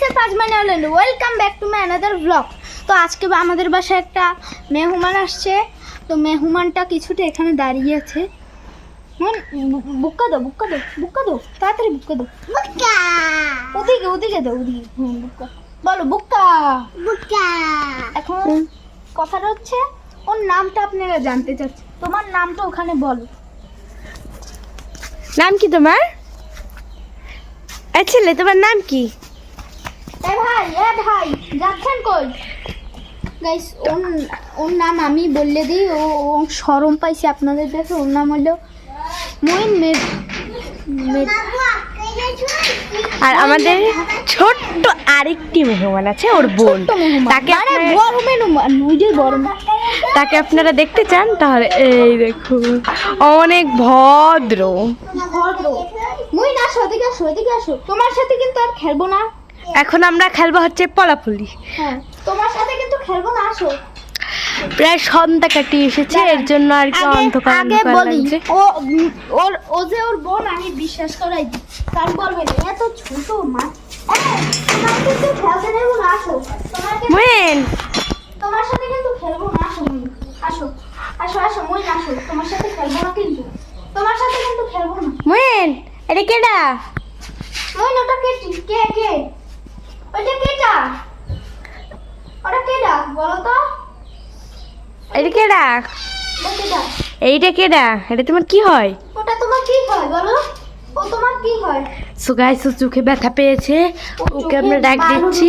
Guys পাঁচ মানে হলেন welcome back to my another blog তো আজকে আমাদের বাসায় একটা মেহমান আসছে। তো মেহমানটা কিছুটা এখানে দাঁড়িয়ে আছে। বুক্কা দাও বুক্কা দাও বুক্কা দাও। তাড়াতাড়ি বুক্কা দাও। বুক্কা ওদিকে ওদিকে দাও ওদিকে। বুক্কা বলো বুক্কা বুক্কা এখন কথাটা হচ্ছে ওর নামটা আপনারা জানতে চাচ্ছেন। তোমার নামটা ওখানে বলো। নাম কি তোমার? ছেলে তোমার নাম কি? এ ভাই এ ভাই যাচ্ছেন কই? গাইস ওর ওর নাম আমি বললে দিই ও ও সরম পাইছে আপনাদের দেখে ওর নাম হলো মইন মেদ আর আমাদের ছোট্ট আরেকটি মেহমান আছে ওর বোন। তাকে বড় মেহমান বড় তাকে আপনারা দেখতে চান? তাহলে এই দেখুন অনেক ভদ্র। ভদ্র মইন আসো এদিকে আসো এদিকে আসো। তোমার সাথে কিন্তু আর খেলব না। এখন আমরা খেলব হচ্ছে পলাপুলি। হ্যাঁ তোমার সাথে কিন্তু খেলব না আসো। প্রায় সন্ধ্যা কাটিয়ে এসেছে এর জন্য আর কি অন্ধকার আগে বলি ও ওর ও যে ওর বোন আমি বিশ্বাস করাই দিই তার বলবে না এত ছোট মা। এই, তোমার মেন সাথে কিন্তু খেলব না আসো আসো আসো আসো মুই আসো। তোমার সাথে খেলব না কিন্তু। তোমার সাথে কিন্তু খেলব না। মেন এটা কেডা? মুই ওটা কে কে কে? ওটা কেটা ওটা কেটা বলো তো। এটা কেডা? ওটা এইটা কেডা? এটা তোমার কি হয়? ওটা তোমার কি হয় বলো? ও তোমার কি হয়? সো গাইস ও চোখে ব্যথা পেয়েছে। ওকে আমরা ডাক দিচ্ছি।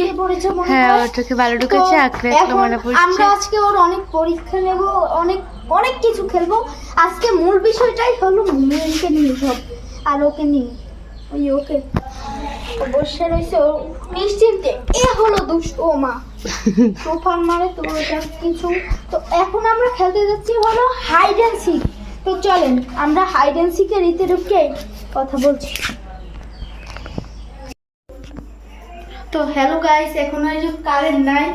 হ্যাঁ। ওর চোখে ভালো ঢুকেছে তো আঁকড়ে আঁকড়ে এখন পড়ছে। আমরা আজকে ওর অনেক পরীক্ষা নেব অনেক অনেক কিছু খেলব। আজকে মূল বিষয়টাই হলো মেয়েকে নিয়ে সব আর ওকে নিয়ে। ওকে। বসে রয়েছে নিশ্চিন্তে। এ হলো দুষ্ট ও মা। তুফান মারে, তো কিছু। তো এখন আমরা খেলতে যাচ্ছি হলো হাইড অ্যান্ড সিক তো চলেন, আমরা হাইড অ্যান্ড সিকের রীতি ঢুকে কথা বলছি। তো হ্যালো গাইস এখন আর যে কারেন্ট নাই,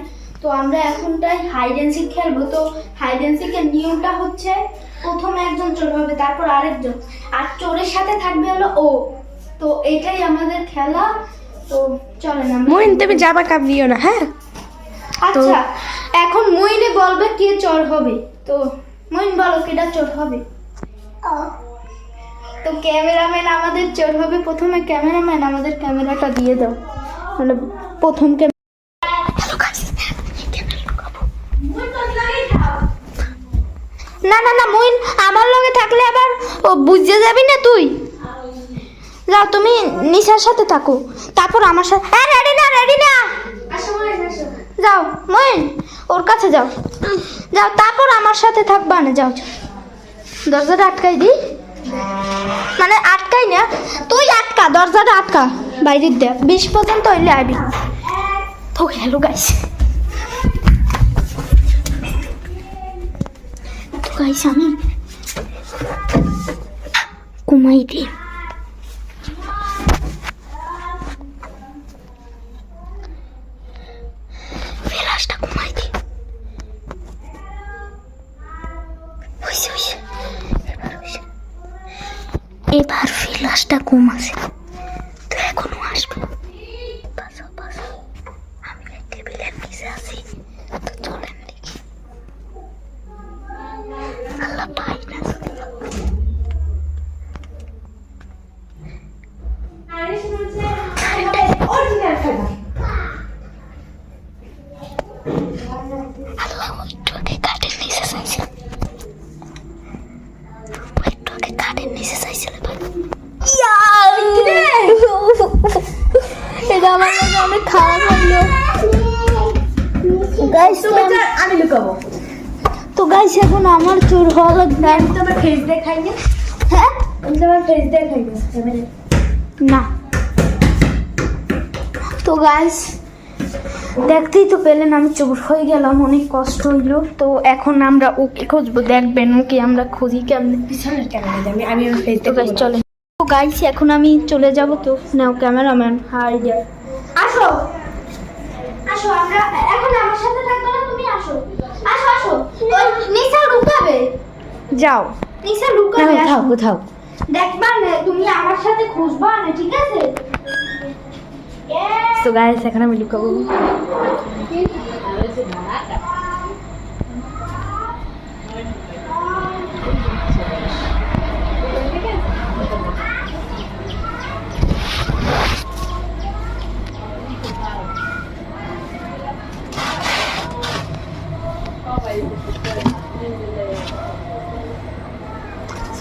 তো আমরা এখনটাই হাইড অ্যান্ড সিক খেলব। তো হাইড অ্যান্ড সিকের নিয়মটা হচ্ছে, প্রথমে একজন চোর হবে, তারপর আরেকজন। আর চোরের সাথে থাকবে হলো ও। তো এটাই আমাদের খেলা। তো চলেন আমরা মইন তুমি জামা কামড়িও না হ্যাঁ? আচ্ছা এখন মইনে বলবে কে চোর হবে। তো মইন বলো কেটা চোর হবে। তো ক্যামেরাম্যান আমাদের চোর হবে। প্রথমে ক্যামেরাম্যান আমাদের ক্যামেরাটা দিয়ে দাও। মানে প্রথম না না না মইন আমার লগে থাকলে আবার ও বুঝতে যাবি না তুই? যাও তুমি নিশার সাথে থাকো। তারপর আমার সাথে হ্যাঁ রেডি না রেডি না। যাও মইন ওর কাছে যাও। যাও তারপর আমার সাথে থাকবা না যাও। দরজাটা আটকাই দি। মানে আটকাই না তুই আটকা দরজাটা আটকা। বাইরের দেখ বিশ পর্যন্ত হইলে আবি তো হ্যালো গাইস তো গাইস আমি ঘুমাই দিই ফিলাসটা ঘুমাছে তো এখনও আসবে। বাসা বাসা আমি টেবিলের নিচে আছি। তো চলেন দেখি। আল্লাহ পাই না আল্লাহ একটু আগে এটা আমার কাছে অনেক খারাপ লাগল। গাইস আমি লুকাবো। তো গাইস এখন আমার চোর হওয়া লাগবে। আমি তোমার ফেস দেখাই হ্যাঁ? আমি তোমার ফেস দেখাই না। তো গাইস দেখতেই তো পেলেন আমি চোর হয়ে গেলাম অনেক কষ্ট হইল। তো এখন আমরা ওকে খুঁজবো দেখবেন ওকে আমরা খুঁজি কেমন। আমি আমি চলে তো গাইস এখন আমি চলে যাব তো। নাও ক্যামেরাম্যান হাই দিয়া আসো। আসো আমরা এখন আমার সাথে থাকবে না তুমি আসো। আসো আসো। ওই নিসা লুকাবে। যাও। নিসা লুকাবে কোথাও আসো। কোথাও দেখবা না তুমি আমার সাথে খুঁজবা না ঠিক আছে? তো গাইস এখন আমি লুকাবো।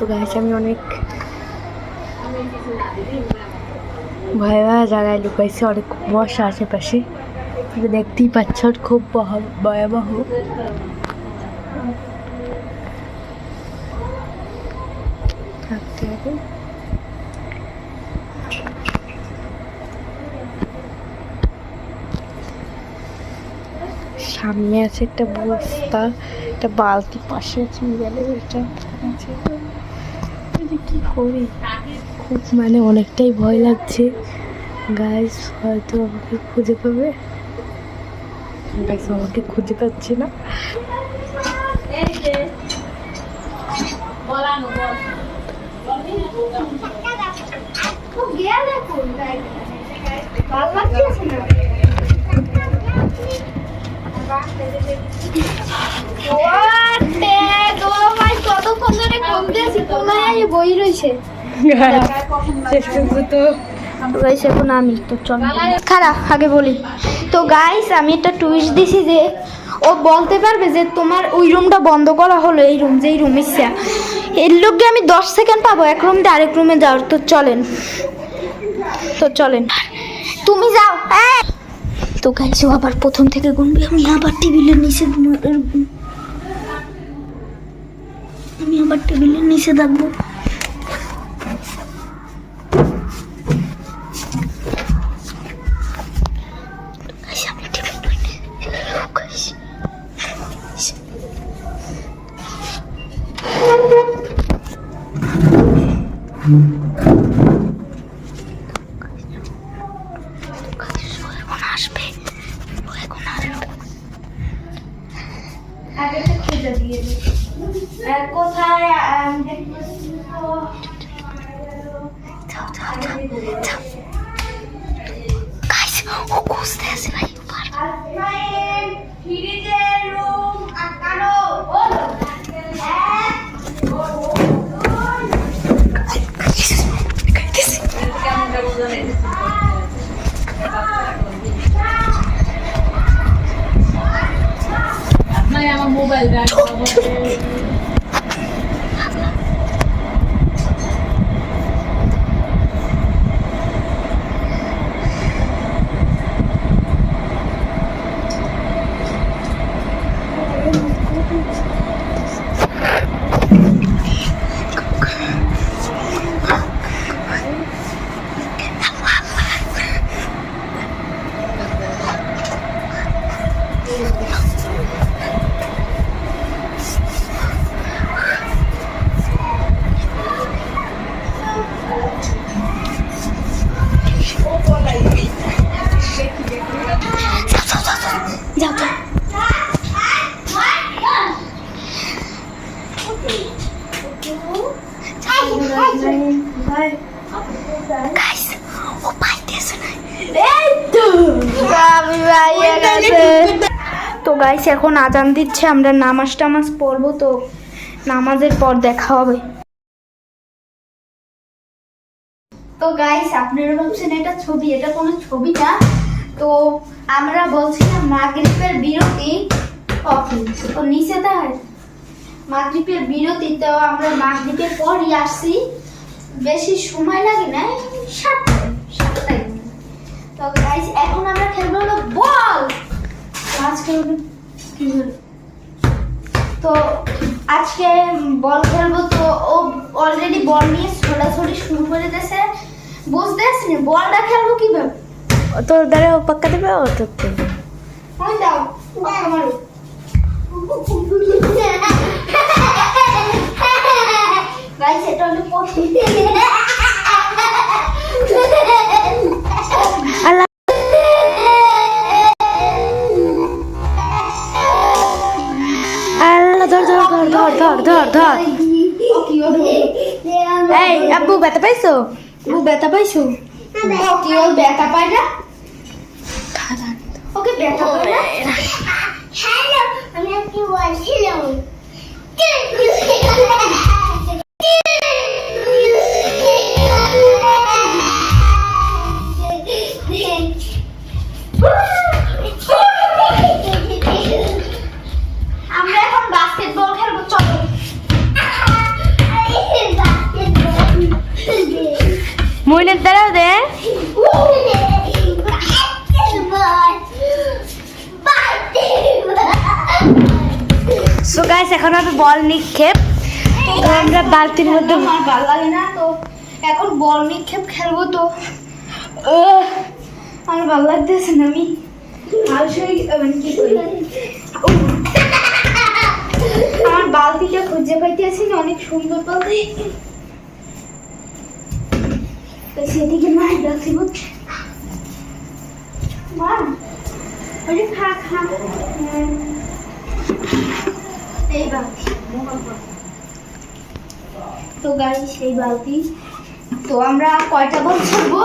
সো গাইস আমি অনেক ভয় ভয় জায়গায় লুকাইছি, অনেক কুয়াশা আশেপাশে। দেখতেই পাচ্ছ, খুব বহ- ভয়াবহ। সামনে আছে একটা বস্তা, একটা বালতি, পাশে আছে এটা আছে। এটা কি করি? খুব মানে অনেকটাই ভয় লাগছে। গাইস হয়তো আমাকে খুঁজে পাবে। গাইস আমাকে খুঁজে পাচ্ছে না? তো গাইস আমি একটা দিছি যে, ও বলতে পারবে যে তোমার ওই রুমটা বন্ধ করা হলো, এই রুম যেই রুম ইচ্ছা এর লোককে আমি দশ সেকেন্ড পাবো, এক রুম দিয়ে আরেক রুমে যাও তো চলেন। তো চলেন। তুমি যাও। এই! তো গাইস ও আবার প্রথম থেকে গুনবে। আমি আবার টেবিলের নিচে আমি আবার টেবিলের নিচে থাকব Guys, যাও যাও এখন আজান দিচ্ছে, আমরা নামাজ টামাজ পড়ব তো নামাজের পর দেখা হবে। তো গাইস আপনারা ভাবছেন এটা ছবি, এটা কোনো ছবি না। তো আমরা বলছিলাম মাগরিবের বিরতি কখন? তো নিচে তাই মাগরিবের বিরতি, তো আমরা মাগরিবের পরই আসছি। বেশি সময় লাগে না সাতটায় সাতটায়। তো গাইস এখন আমরা খেলব বল। আজকে তো আজকে বল খেলব তো ও অলরেডি বল নিয়ে ছোটাছুটি শুরু করে দিয়েছে। বুঝতে পারছি বলটা খেলব কীভাবে? তোর দ্বারা ও পাক্কা দেবে ও তোর দেবে ওই দাও পাক্কা গাইস এটা হলো প্রথম ধর ধর ধর। এই আব্বু ব্যথা পাইছো? আব্বু ব্যথা পাইছো? কি ওর ব্যথা পায় না? ওকে ব্যথা পায় না? হ্যালো আমি কি বলছি আমরা বালতির মধ্যে আমার ভালো লাগে না তো। এখন বল নিক্ষেপ খেলব তো। আমার ভালো লাগতেছে না আমি। আলসেই মানে আমার বালতিটা খুঁজে পাইতেছি না অনেক সুন্দর বালতি। সেদিকে রাখছি বুঝছি? মা খা খা। হ্যাঁ। এই বালতি। তো গাড়ি সেই বালতি। তো আমরা কয়টা বল ছাড়বো?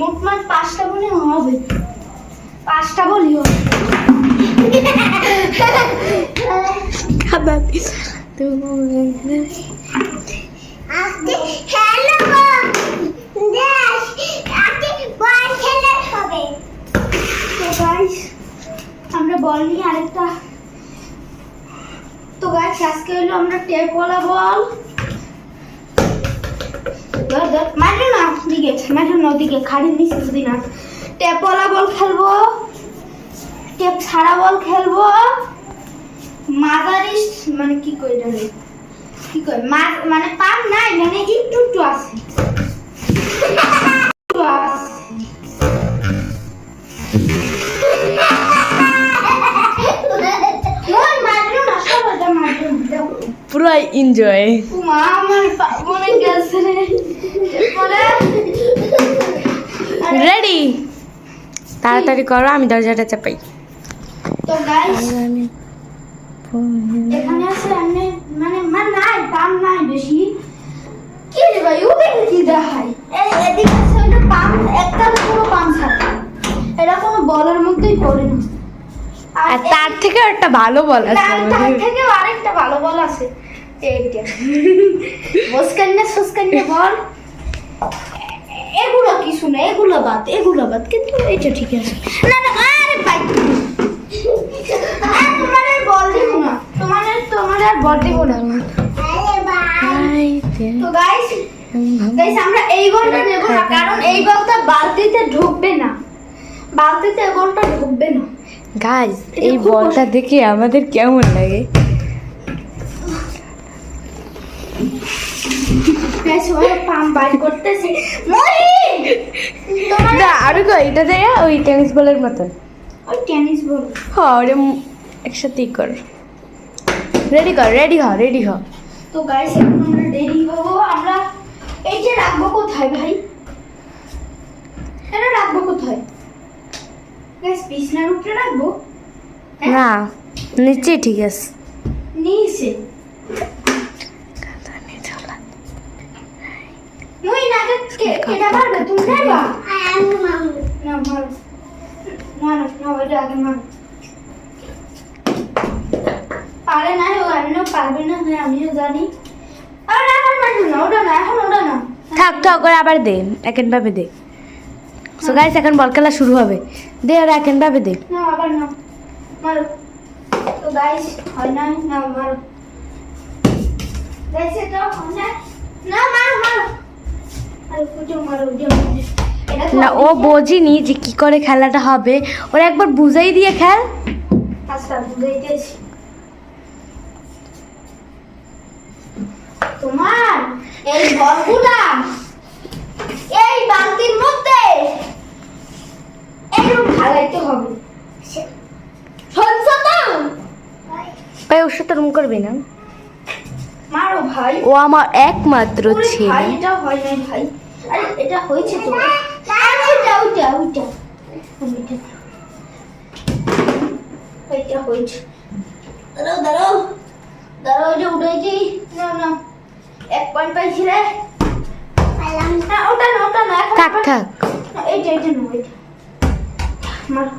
মোটমাট পাঁচটা বলে হবে। পাঁচটা বলি আমরা বল নিয়ে আরেকটা তো গাছ আজকে হলো আমরা টেপওয়ালা বল। ধর মারো না দিকে মারো না ওদিকে খাড়ি নিচে যদি না। টেপওয়ালা বল খেলব টেপ ছাড়া বল খেলব। মাদারিস মানে কি কই রে? কি কই মানে পাম নাই মানে একটু একটু আছে। একটু আছে। ওই মারো না সবাইটা মারো না দাও। পুরো এনজয় মা আমার মনে গেছে রেডি তাড়াতাড়ি করো আমি দরজাটা চাপাই। তো গাইস এখানে আছে এমনি মানে মানে নাই পাম নাই বেশি। কি রে ভাই ওদিকে কি দেখাই এই এদিকে আছে ওইটা পাম একটা পুরো পাম ছাড়া। এটা কোনো বলের মধ্যেই পড়ে না আর তার থেকে একটা ভালো বল আছে তার তার থেকে আরেকটা ভালো বল আছে। এইটা বসকান্না সুস্কান্না বল। এগুলো কিছু না এগুলো বাদ এগুলো বাদ কিন্তু এটা ঠিক আছে। না না আরে ভাই। তোমার আর বল দিব না। তোমার তোমার আর বল দিব না। তো গাইস গাইস আমরা এই বলটা নেব না কারণ এই বলটা বালতিতে ঢুকবে না। বালতিতে এই বলটা ঢুকবে না। এটা এই বলটা দেখে আমাদের কেমন লাগে? ওই পাম বাইর করতেছে মরি না আরও কো এটা দেয় ওই টেনিস বলের মতন। ওই টেনিস বল হ্যাঁ ওরে একসাথেই কর। রেডি কর রেডি হ রেডি হ। তো গাইস এখন আমরা রেডি হব আমরা এই যে রাখব কোথায় ভাই? এটা রাখব কোথায়? গাইস বিছনার উপরে রাখব? হ্যাঁ? না নিচে ঠিক আছে। নিচে? মুই না কে কেটা পারবে তুমি পারবা না মারো না না না ওইটা আগে মারো পারে না ও আমিও পারবে না হ্যাঁ আমিও জানি। আর না আর মারো না ওটা না এখন ওটা না। থাক থাক করে আবার দে একেন ভাবে দে। সো গাইস এখন বল খেলা শুরু হবে। দে আর একেন ভাবে দে। না আবার না। মারো। তো গাইস হয় না না মারো। গাইস এটা হয় না না মারো মারো। না ও বোঝেনি যে কি করে খেলাটা হবে। ওরা একবার বুঝাই দিয়ে খেল। আচ্ছা তোমার এই বলগুলা এই বালতির মধ্যে এরকম ঢালাইতে হবে। শুনছো তো? ভাই ওর সাথে রুম করবি না? মারো ভাই। ও আমার একমাত্র ছেলে। হয় ভাই। আরে এটা হয়েছে তো। ওইটা ওইটা ওইটা। ওইটা ওইটা হয়েছে। দাঁড়াও দাঁড়াও। দাঁড়াও ওইটা উঠাইছি না না। এক পয়েন্ট পাইছি রে। না। ওটা না ওটা না থাক থাক। এইটা এইটা না মারো।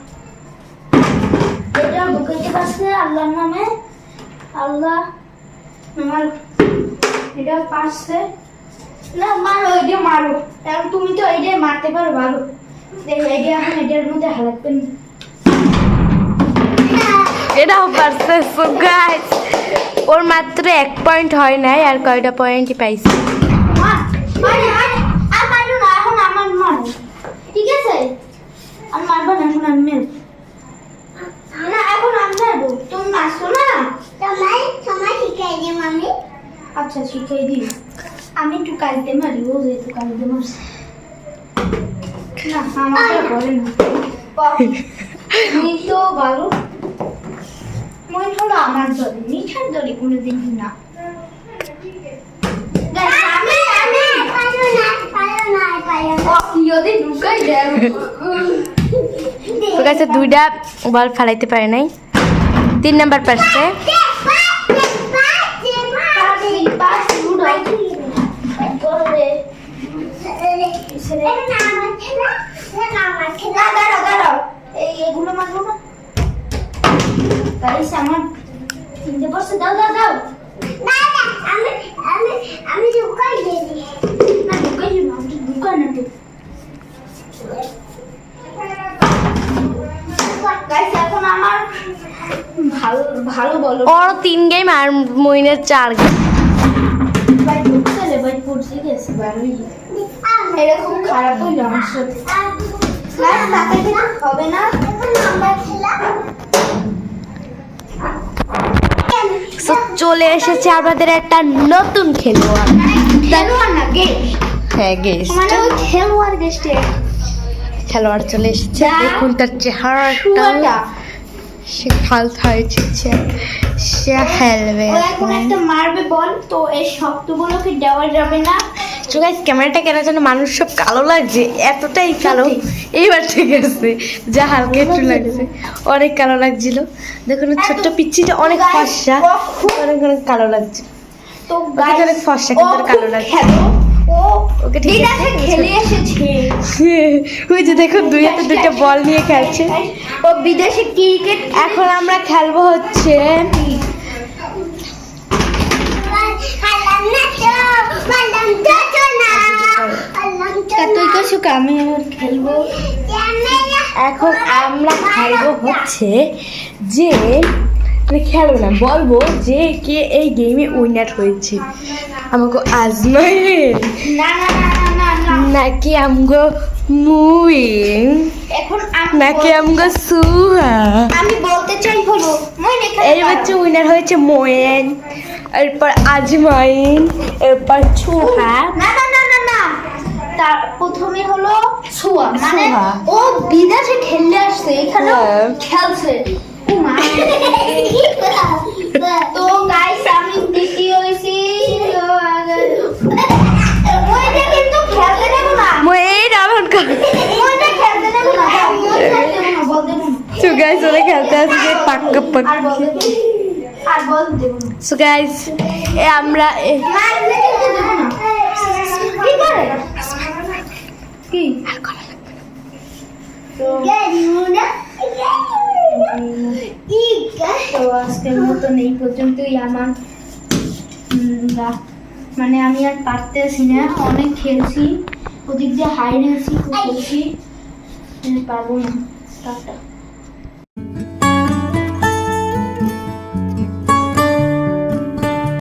এটা বুকেতে পারছে আল্লাহর নামে। আল্লাহ। আমার এটা পারছে। না মারো এটা মারো। কারণ তুমি তো এটা মারতে পারো ভালো এটা এখন এটার মধ্যে হালাতেন এটাও পারছে সো গাইস ওর মাত্র এক পয়েন্ট হয় নাই আর কয়টা পয়েন্টই পাইছে? না এখন আমার মারো। ঠিক আছে? আর মারবো না এখন আমি মেরবো। না এখন আমি মেরবো। তুমি মারছো না? তোমার তোমার শিখাই দিই মামি। আচ্ছা শিখাই দিই। দুইটা বল ফেলাইতে পারে নাই। তিন নাম্বার পারছে পাশি পাশি উড়াই করে দাঁড়াও দাঁড়াও এই এগুলো না গাইস আমার তিনটে দাও দাও দাও। আমি না ওর তিন গেম আর মইনের চার গেম ভাই পড়ছে গেছে ভালোই এরকম খারাপ তাকে দিলে হবে না। চলে এসেছে আমাদের একটা নতুন খেলোয়াড়। খেলোয়াড় না গেস্ট। হ্যাঁ গেস্ট। মানে ওই খেলোয়াড় গেস্টে খেলোয়াড় চলে এসেছে। দেখুন তার চেহারাটা। সে খালতে হয়েছে সে খেলবে একটা মারবে বল তো এই শক্তগুলোকে দেওয়া যাবে না। তো গাইস ক্যামেরাটা কেন যেন মানুষ সব কালো লাগছে এতটাই কালো? এইবার ঠিক আছে যা হালকা একটু লাগছে। অনেক কালো লাগছিল। দেখুন ছোট্ট পিচ্ছিটা অনেক ফর্সা অনেক অনেক কালো লাগছে। ওকে অনেক ফর্সা কিন্তু কালো লাগছে। ও ওকে ঠিক আছে। খেলে এসেছে। ওই যে দেখুন দুই হাতে দুটো বল নিয়ে খেলছে। ও বিদেশে ক্রিকেট এখন আমরা খেলব হচ্ছে তুই কিছু আমি খেলব। এখন আমরা খেলব হচ্ছে যে মানে খেলব না বলব যে কে এই গেমে উইনার হয়েছে। আমাকে না নাকি আমগো মুইন এখন আমি নাকি বল- আমগো সুহা। আমি বলতে চাই হলো এই হচ্ছে উইনার হয়েছে মোয়েন এরপর আজমাইন এরপর ছুহা না তার প্রথমে হলো ছোয়া। মানে ও বিদেশে খেলতে আসছে এখানে। খেলছে। তো গাইস আমি দ্বিতীয় হয়েছি। ওইটা কিন্তু খেলতে দেবো না। মোয়েন আমার ওইটা খেলতে ওইটা দেবো না, গাইস ওরা আসছে পাক্কা পাক্কা সো গাইস এ আমরা না। কি? তো আজকের মতন এই পর্যন্তই আমার মানে আমি আর পারতেছি না। অনেক খেলছি ওদিক দিয়ে হাই হয়েছি খুব খেলছি। পারব না। টাটা।